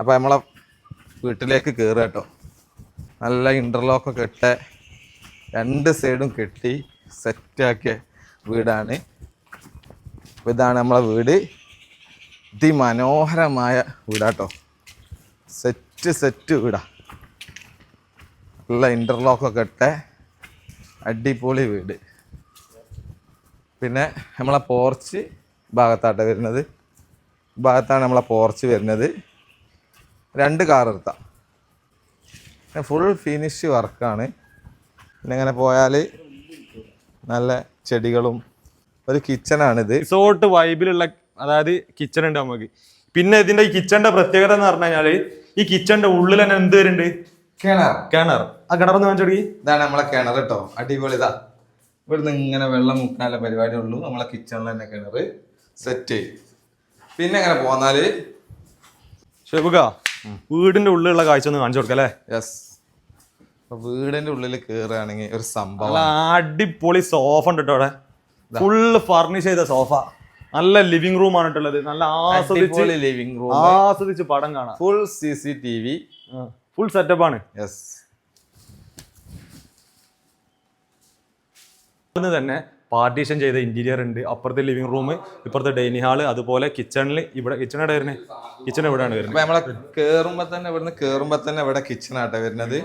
അപ്പോൾ നമ്മളെ വീട്ടിലേക്ക് കയറുക കേട്ടോ. നല്ല ഇന്റർലോക്കൊക്കെ ഇട്ട് രണ്ട് സൈഡും കെട്ടി സെറ്റാക്കിയ വീടാണ്. അപ്പോൾ ഇതാണ് നമ്മളെ വീട്. അതിമനോഹരമായ വീടാട്ടോ സെറ്റ് സെറ്റ് വീടാ. നല്ല ഇന്റർലോക്കൊക്കെ ഇട്ട് അടിപൊളി വീട്. പിന്നെ നമ്മളെ പോർച്ച് ഭാഗത്താട്ടോ വരുന്നത്. ഭാഗത്താണ് നമ്മളെ പോർച്ച് വരുന്നത്. രണ്ട് കാർ എടുത്താം. ഫുൾ ഫിനിഷ് വർക്കാണ്. പിന്നെ ഇങ്ങനെ പോയാൽ നല്ല ചെടികളും ഒരു കിച്ചണാണിത് റിസോർട്ട് വൈബിലുള്ള അതായത് കിച്ചൺ ഉണ്ട് നമുക്ക് പിന്നെ ഇതിന്റെ ഈ കിച്ചണിന്റെ പ്രത്യേകത എന്ന് പറഞ്ഞു കഴിഞ്ഞാൽ ഈ കിച്ചണിന്റെ ഉള്ളിൽ തന്നെ എന്ത് വരുന്നുണ്ട്? കിണർ. കിണർ. ആ കിണറൊന്ന് കാണിച്ചോടി ഇതാണ് നമ്മളെ കിണർ കേട്ടോ അടിപൊളി ഇതാ. ഇവിടുന്ന് ഇങ്ങനെ വെള്ളം മുക്കാനുള്ള പരിപാടി ഉള്ളൂ. നമ്മളെ കിച്ചണിൽ തന്നെ കിണർ സെറ്റ് പിന്നെ അങ്ങനെ പോന്നാൽ? ഷെബുക വീടിന്റെ ഉള്ളിലുള്ള കാഴ്ച ഒന്ന് കാണിച്ചു കൊടുക്കാം അല്ലേ? യെസ് വീടിന്റെ ഉള്ളിൽ കയറുകയാണെങ്കിൽ ഒരു സംഭവം അടിപൊളി സോഫ ഉണ്ട് കേട്ടോ അവിടെ. ഫുള്ള് ഫർണിഷ് ചെയ്ത സോഫ നല്ല ലിവിംഗ് റൂം ആണ് നല്ല ആസ്വദിച്ച് ലിവിംഗ് റൂം ആസ്വദിച്ച് പടം കാണാം. Full C C T V full setup ആണ്. യെസ് അതിന് തന്നെ പാർട്ടീഷൻ ചെയ്ത ഇന്റീരിയർ ഉണ്ട്. അപ്പുറത്തെ ലിവിംഗ് റൂം ഇപ്പുറത്തെ ഡൈനിങ് ഹാൾ അതുപോലെ കിച്ചണിൽ ഇവിടെ കിച്ചൺ എവിടെ വരുന്നത് കിച്ചൺ എവിടെയാണ് വരുന്നത് നമ്മൾ നമ്മളെ കേറുമ്പോ തന്നെ ഇവിടുന്ന് കേറുമ്പോ തന്നെ ഇവിടെ കിച്ചൺ ആട്ടോ വരുന്നത്.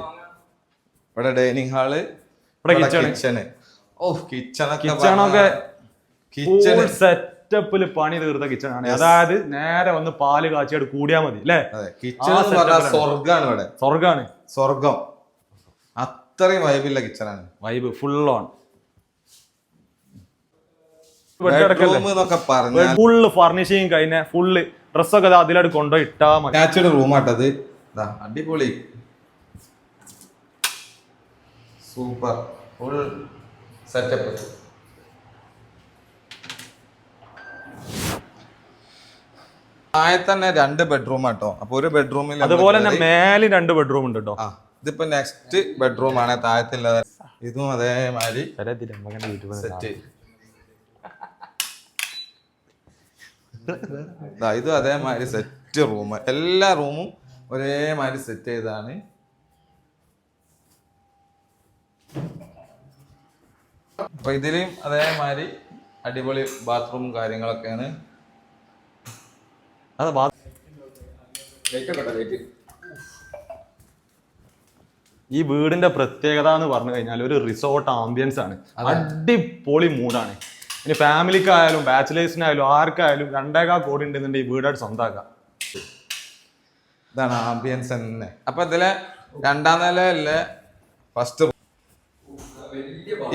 ഇവിടെ ഡൈനിങ് ഹാൾ ഇവിടെ kitchen. കിച്ചണ് ഓ കിച്ചണൊക്കെ കിച്ചണൊക്കെ കിച്ചൺ സെറ്റപ്പിൽ പണി തീർത്ത കിച്ചൺ ആണ്. അതായത് നേരെ വന്ന് പാൽ കാച്ചിയോട് കൂടിയാ മതി അല്ലേ? കിച്ചൺ സ്വർഗാണ് ഇവിടെ. സ്വർഗാണ് സ്വർഗം അത്രയും വൈബില്ല ആണ്. Vibe full on full furnishing കഴിഞ്ഞ ഫുള്ള് ഡ്രസ്സൊക്കെ അതിലായിട്ട് അതിലോട്ട് കൊണ്ടുപോയി ഇട്ടാ മതി. അറ്റാച്ച്ഡ് റൂം ആട്ടത് അടിപൊളി. സൂപ്പർ ഫുൾ സെറ്റപ്പ് താഴെ തന്നെ രണ്ട് ബെഡ്റൂം ആട്ടോ. അപ്പൊ ഒരു ബെഡ്റൂമിൽ അതുപോലെ തന്നെ മേലെ രണ്ട് ബെഡ്റൂം ഉണ്ട് കേട്ടോ ആ ഇതിപ്പോ നെക്സ്റ്റ് ബെഡ്റൂം ആണ്. താഴത്തുള്ളത് ഇതും അതേമാതിരി സെറ്റ് ഇതും അതേമാതിരി സെറ്റ് റൂം എല്ലാ റൂമും ഒരേമാതിരി സെറ്റ് ചെയ്താണ്. അപ്പൊ ഇതിലും അതേമാതിരി അടിപൊളി ബാത്റൂം കാര്യങ്ങളൊക്കെയാണ്. അത് ഈ വീടിന്റെ പ്രത്യേകത എന്ന് പറഞ്ഞു കഴിഞ്ഞാൽ ഒരു റിസോർട്ട് ആംബിയൻസ് ആണ്. അടിപൊളി മൂഡാണ് ഇനി ഫാമിലിക്കായാലും ബാച്ചിലേഴ്സിനായാലും ആർക്കായാലും രണ്ടേകാൽ കോടി ഉണ്ടെന്നുണ്ടെങ്കിൽ ഈ വീടായിട്ട് സ്വന്തമാക്കാം ഇതാണ് ആംബിയൻസ് തന്നെ. അപ്പൊ ഇതിലെ രണ്ടാം നിലയല്ലേ ഫസ്റ്റ്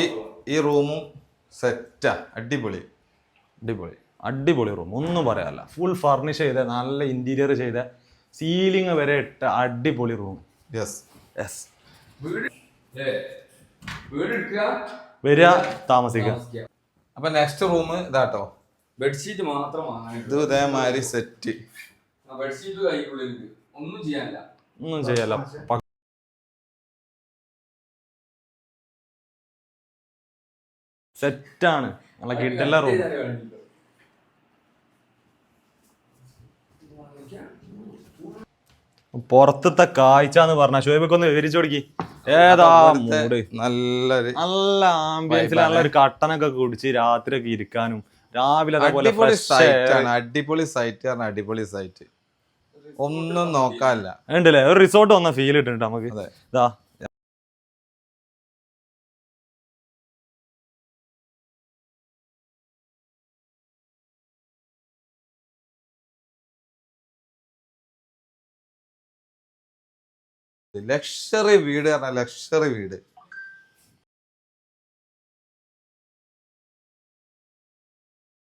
ഈ ഈ റൂമും സെറ്റാ അടിപൊളി. അടിപൊളി. അടിപൊളി റൂം ഒന്നും പറയാല്ല ഫുൾ ഫർണിഷ് ചെയ്ത നല്ല ഇന്റീരിയർ ചെയ്ത സീലിംഗ് വരെ ഇട്ട അടിപൊളി റൂം യെസ് യെസ് വരിക താമസിക്കുക അപ്പൊ നെക്സ്റ്റ് റൂം ഇതാട്ടോ. ബെഡ്ഷീറ്റ് മാത്രമാണ് ഇത് ഇതേമാതിരി സെറ്റ് ആ ബെഡ്ഷീറ്റ് കൈക്കുള്ളിൽ ഒന്നും ചെയ്യാനില്ല. ഒന്നും ചെയ്യല്ല സെറ്റാണ് നല്ല കിട്ടില്ല റൂം പുറത്തത്തെ കാഴ്ച എന്ന് പറഞ്ഞ ഷോയ്ബക്ക് ഒന്ന് വിവരിച്ചു കൊടുക്കി. ഏതാ മൂഡ് നല്ലൊരു നല്ല ആംബിയൻസിൽ നല്ലൊരു കട്ടനൊക്കെ കുടിച്ച് രാത്രി ഒക്കെ ഇരിക്കാനും രാവിലെ അതേപോലെ അടിപൊളി സൈറ്റ് ആണ്. അടിപൊളി സൈറ്റ് ആണ്. അടിപൊളി സൈറ്റ് ഒന്നും നോക്കാനില്ല. ഉണ്ടല്ലേ? ഒരു റിസോർട്ട് വന്ന ഫീൽ കിട്ടുന്നുണ്ട് നമുക്ക്. ഇതാ ലക്ഷറി വീട് പറഞ്ഞാൽ ലക്ഷറി വീട്.